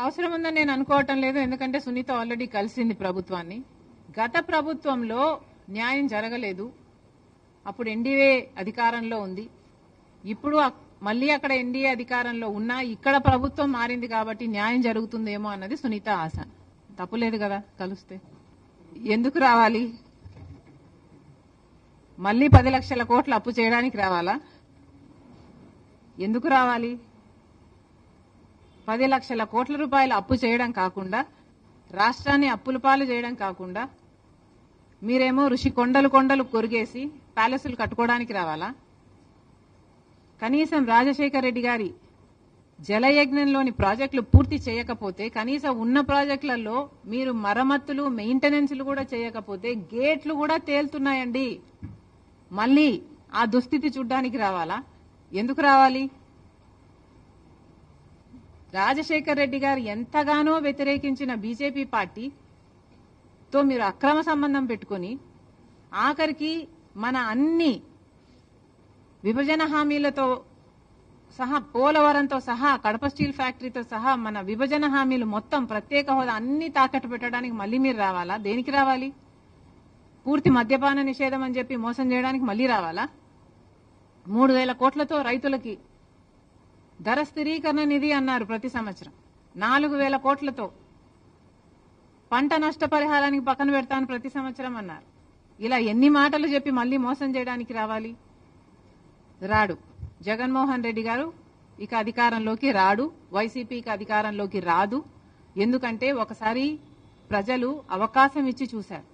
అవసరం ఉందని నేను అనుకోవటం లేదు. ఎందుకంటే సునీత ఆల్రెడీ కలిసింది ప్రభుత్వాన్ని. గత ప్రభుత్వంలో న్యాయం జరగలేదు. అప్పుడు ఎన్డీఏ అధికారంలో ఉంది. ఇప్పుడు మళ్ళీ అక్కడ ఎన్డీఏ అధికారంలో ఉన్నా ఇక్కడ ప్రభుత్వం మారింది కాబట్టి న్యాయం జరుగుతుందేమో అన్నది సునీత ఆశ. తప్పులేదు కదా కలిస్తే. ఎందుకు రావాలి? మళ్ళీ పది లక్షల కోట్లు అప్పు చేయడానికి రావాలా? ఎందుకు రావాలి? పది లక్షల కోట్ల రూపాయలు అప్పు చేయడం కాకుండా రాష్ట్రాన్ని అప్పుల పాలు చేయడం కాకుండా మీరేమో ఋషి కొండలు కొండలు కొరిగేసి ప్యాలెస్లు కట్టుకోవడానికి రావాలా? కనీసం రాజశేఖర రెడ్డి గారి జలయజ్ఞంలోని ప్రాజెక్టులు పూర్తి చేయకపోతే కనీసం ఉన్న ప్రాజెక్టులలో మీరు మరమ్మతులు మెయింటెనెన్స్లు కూడా చేయకపోతే గేట్లు కూడా తేలుతున్నాయండి. మళ్ళీ ఆ దుస్థితి చూడ్డానికి రావాలా? ఎందుకు రావాలి? రాజశేఖర్ రెడ్డి గారు ఎంతగానో వ్యతిరేకించిన బీజేపీ పార్టీ తో మీరు అక్రమ సంబంధం పెట్టుకొని ఆఖరికి మన అన్ని విభజన హామీలతో సహా పోలవరంతో సహా కడప స్టీల్ ఫ్యాక్టరీతో సహా మన విభజన హామీలు మొత్తం ప్రత్యేక హోదా అన్ని తాకట్టు పెట్టడానికి మళ్ళీ మీరు రావాలా? దేనికి రావాలి? పూర్తి మద్యపాన నిషేధం అని చెప్పి మోసం చేయడానికి మళ్ళీ రావాలా? మూడు వేల కోట్లతో రైతులకి ధర స్థిరీకరణ నిధి అన్నారు ప్రతి సంవత్సరం. నాలుగు వేల కోట్లతో. పంట నష్టపరిహారానికి పక్కన పెడతాను ప్రతి సంవత్సరం అన్నారు. ఇలా ఎన్ని మాటలు చెప్పి మళ్ళీ మోసం చేయడానికి రావాలి? రాడు. జగన్మోహన్ రెడ్డి గారు ఇక అధికారంలోకి రాడు. వైసీపీకి అధికారంలోకి రాదు. ఎందుకంటే ఒకసారి ప్రజలు అవకాశం ఇచ్చి చూశారు.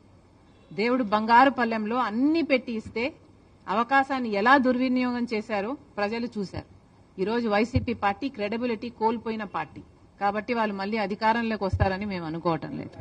దేవుడు బంగారు పల్లెంలో అన్ని పెట్టి ఇస్తే అవకాశాన్ని ఎలా దుర్వినియోగం చేశారో ప్రజలు చూశారు. ఈరోజు వైసీపీ పార్టీ క్రెడిబిలిటీ కోల్పోయిన పార్టీ. కాబట్టి వాళ్ళు మళ్ళీ అధికారంలోకి వస్తారని మేము అనుకోవటం లేదు.